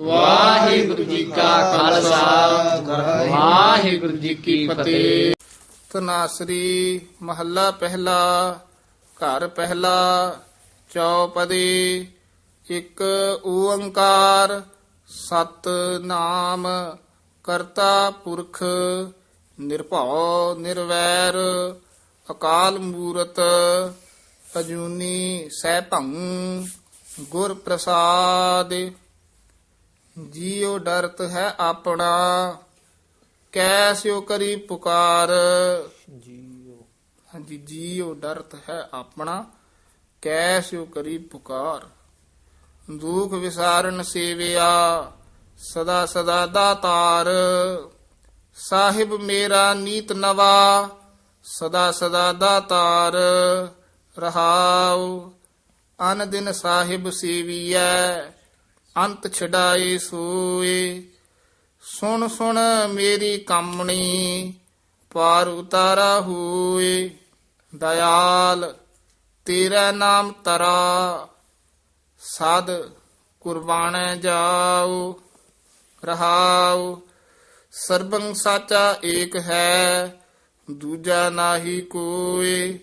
ਵਾਹਿਗੁਰੂ ਜੀ ਕਾ ਖਾਲਸਾ। ਵਾਹਿਗੁਰੂ ਜੀ ਕੀ ਫਤਿਹ। ਤਨਾਸਰੀ ਮਹੱਲਾ ਪਹਿਲਾ, ਘਰ ਪਹਿਲਾ, ਚੌਪਦੀ, ਇੱਕ ਓੰਕਾਰ, ਸਤ ਨਾਮ, ਕਰਤਾ ਪੁਰਖ, ਨਿਰਭਉ ਨਿਰਵੈਰ, ਅਕਾਲ ਮੂਰਤ, ਅਜੂਨੀ ਸੈਭੰ ਗੁਰ ਪ੍ਰਸਾਦ। ਜੀਉ ਡਰਤ ਹੈ ਆਪਣਾ ਕੈਸਿਓ ਕਰੀ ਪੁਕਾਰ। ਜੀਉ। ਹਾਂਜੀ ਜੀਉ ਡਰਤ ਹੈ ਆਪਣਾ ਕੈਸਿਓ ਕਰੀ ਪੁਕਾਰ। ਦੁਖ ਵਿਸਾਰਨ ਸੇਵਿਆ ਸਦਾ ਸਦਾ ਦਾਤਾਰ। ਸਾਹਿਬ ਮੇਰਾ ਨੀਤ ਨਵਾ ਸਦਾ ਸਦਾ ਦਾਤਾਰ। ਰਹਾਉ ਅਨ ਦਿਨ ਸਾਹਿਬ ਸੇਵੀਐ ਅੰਤ ਛਡਾਏ ਸੋਏ ਸੁਣ ਸੁਣ ਮੇਰੀ ਕਾਮਣੀ, ਪਾਰ ਉਤਾਰਾ ਹੋਏ ਦਇਆਲ, ਤੇਰਾ ਨਾਮ ਤਰਾ ਸਾਧ ਕੁਰਬਾਨੈ ਜਾਉ ਰਹਾਉ ਸਰਬੰ ਸਾਚਾ ਏਕ ਹੈ, ਦੂਜਾ ਨਾਹੀ ਕੋਏ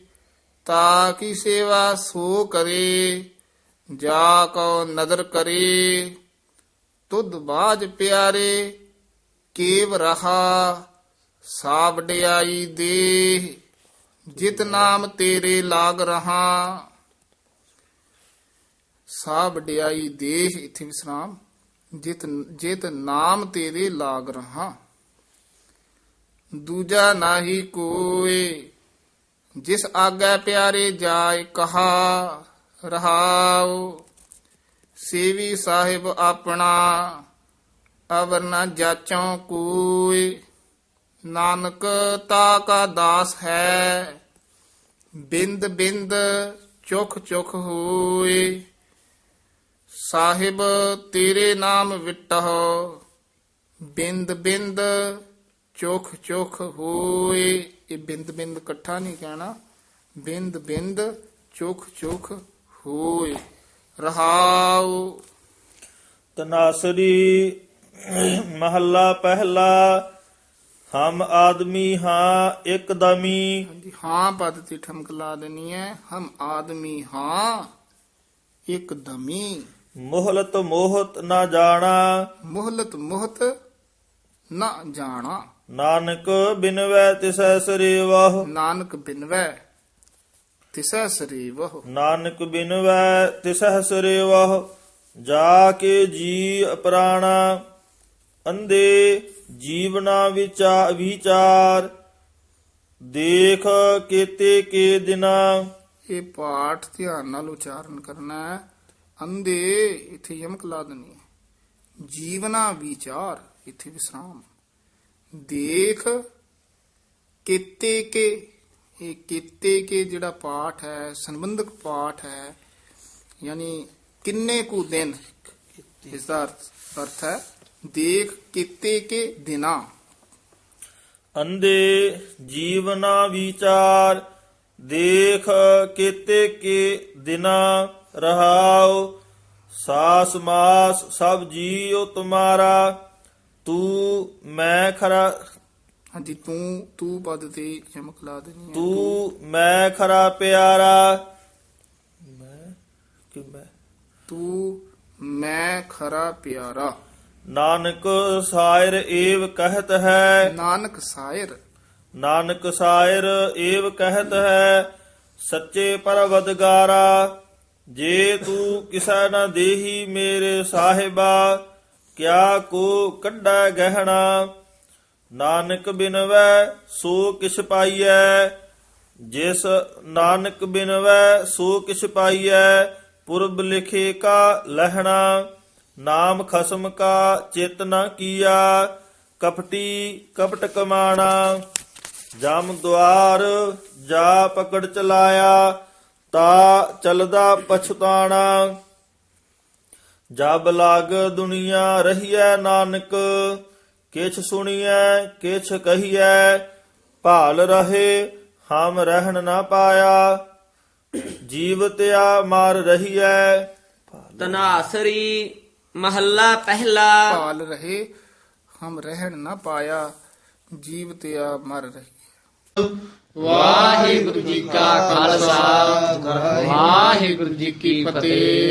ਤਾ ਕੀ ਸੇਵਾ ਸੋ ਕਰੇ ਜਾ ਕੋ ਨਦਰ ਕਰੇ, ਤੁਧ ਬਾਜ ਪਿਆਰੇ, ਕੇਵ ਰਹਾ ਸਾਬੜਿਆਈ ਦੇ ਜਿਤ ਨਾਮ ਤੇਰੇ ਲਾਗ ਰਹਾ। ਸਾਬੜਿਆਈ ਦੇਹ, ਇਥੇ ਵਿਸਰਾਮ ਜਿਤ ਜਿਤ ਨਾਮ ਤੇਰੇ ਲਾਗ ਰਹਾ। ਦੂਜਾ ਨਾਹੀ ਕੋਏ, ਜਿਸ ਆਗੇ ਪਿਆਰੇ ਜਾਏ ਕਹਾ। ਰਹਾਉ। ਸੇਵੀ ਸਾਹਿਬ ਆਪਣਾ ਅਵਰ ਨ ਜਾਚੋਂ ਕੋਈ। ਨਾਨਕ ਤਾ ਕਾ ਦਾਸ ਹੈ। ਬਿੰਦ ਬਿੰਦ ਚੁਖ ਚੁਖ ਹੋਏ ਸਾਹਿਬ ਤੇਰੇ ਨਾਮ ਵਿਟਹੁ। ਬਿੰਦ ਬਿੰਦ ਚੁਖ ਚੁਖ ਹੋਏ ਇਹ ਬਿੰਦ ਬਿੰਦ ਇਕੱਠਾ ਨਹੀਂ ਕਹਿਣਾ। ਬਿੰਦ ਬਿੰਦ ਚੁਖ ਚੁਖ ਹੋਏ ਰਹਾਉ। ਤਨਾਸਰੀ ਮਹੱਲਾ ਪਹਿਲਾ ਹਮ ਆਦਮੀ ਹਾਂ ਇੱਕ ਦਮੀ। ਹਾਂਜੀ ਹਾਂ ਪਦ ਤੇ ਠਮਕ ਲਾ ਦੇਣੀ ਹੈ ਹਮ ਆਦਮੀ ਹਾਂ ਇੱਕ ਦਮੀ। ਮੋਹਲਤ ਮੋਹਤ ਨਾ ਜਾਣਾ। ਮੁਹਲਤ ਮੁਹਤ ਨਾ ਜਾਣਾ। ਨਾਨਕ ਬਿਨਵੈ ਤਿਸੈ ਸਰੀਵਹ। ਨਾਨਕ ਬਿਨਵੈ ਤਿਸੈ ਸਰੀਵਹੁ। ਨਾਨਕ ਬਿਨਵੈ ਤਿਸੈ ਸਰੀਵਹ ਜਾ ਕੇ ਜੀ ਪ੍ਰਾਣਾ ਅੰਦੇ ਜੀਵਨਾ ਵਿਚਾ ਵਿਚਾਰ ਦੇਖ ਕੀਤੇ ਕੇ ਦਿਨਾ। ਇਹ ਪਾਠ ਧਿਆਨ ਨਾਲ ਉਚਾਰਨ ਕਰਨਾ ਹੈ। ਅੰਦੇ ਇਥੇ ਯਮਕ ਲਾ ਹੈ। ਜੀਵਨਾ ਵਿਚਾਰ ਇਥੇ ਵਿਸਰਾਮ। ਦੇਖ ਕੀਤੇ ਕੇ ਇਹ ਕੀਤੇ ਕੇ ਜਿਹੜਾ ਪਾਠ ਹੈ, ਸੰਬੰਧਕ ਪਾਠ ਹੈ, ਯਾਨੀ ਕਿੰਨੇ ਕੁ ਦਿਨ? ਇਸ ਦਾ ਅਰਥ ਹੈ, ਦੇਖ ਕੀਤੇ ਕੇ ਦਿਨਾ। ਅੰਦੇ ਜੀਵਨਾ ਵਿਚਾਰ, ਦੇਖ ਕੀਤੇ ਕੇ ਦਿਨਾ ਰਹਾਓ ਸਾਸ ਮਾਸ ਸਭ ਜੀਉ ਤੁਮਾਰਾ, ਤੂੰ ਮੈਂ ਖਰਾ ਹਾਂਜੀ ਤੂੰ ਤੂੰ ਪਦ ਤੇ ਯਮਕ ਲਾ ਦੇਣੀ ਹੈ। ਤੂੰ ਮੈਂ ਖਰਾ ਪਿਆਰਾ। ਮੈਂ? ਕਿ ਮੈਂ? ਤੂੰ ਮੈਂ ਖਰਾ ਪਿਆਰਾ। ਨਾਨਕ ਸਾਇਰ ਏਵ ਕਹਿਤ ਹੈ। ਨਾਨਕ ਸਾਇਰ। ਨਾਨਕ ਸਾਇਰ ਏਵ ਕਹਿਤ ਹੈ। ਸੱਚੇ ਪਰਵਦਗਾਰਾ ਜੇ ਤੂੰ ਕਿਸੈ ਨਾ ਦੇਹੀ ਮੇਰੇ ਸਾਹਿਬਾ ਕਿਆ ਕੋ ਕੱਢੈ ਗਹਿਣਾ। ਨਾਨਕ ਬਿਨਵੈ ਸੋ ਕਿਛ ਪਾਈਐ, ਜਿਸ ਨਾਨਕ ਬਿਨਵੈ ਸੋ ਕਿਛ ਪਾਈਐ, ਪੁਰਬ ਲਿਖੇ ਕਾ ਲਹਿਣਾ, ਨਾਮ ਖਸਮ ਕਾ ਚਿਤ ਨ ਕੀਆ, ਕਪਟੀ ਕਪਟ ਕਮਾਣਾ, ਜਮ ਦੁਆਰ ਜਾ ਪਕੜ ਚਲਾਇਆ, ਤਾ ਚਲਦਾ ਪਛਤਾਣਾ। ਜਬ ਲਾਗ ਦੁਨੀਆ ਰਹੀਐ ਨਾਨਕ ਕਿਛ ਸੁਣੀਐ ਕਿਛ ਕਹੀਐ ਭਾਲ ਰਹੇ ਹਮ ਰਹਿਣ ਨਾ ਪਾਇਆ। ਜੀਵਤਿਆ ਮਾਰ ਰਹੀਐ। ਤਨਾਸਰੀ ਮਹੱਲਾ ਪਹਿਲਾ। ਭਾਲ ਰਹੇ ਹਮ ਰਹਿਣ ਨਾ ਪਾਇਆ। ਜੀਵ ਤੇ ਆ ਮਰ ਰਹੀ ਵਾਹਿਗੁਰੂ ਜੀ ਕਾ ਖਾਲਸਾ। ਵਾਹਿਗੁਰੂ ਜੀ ਕੀ ਫਤਿਹ।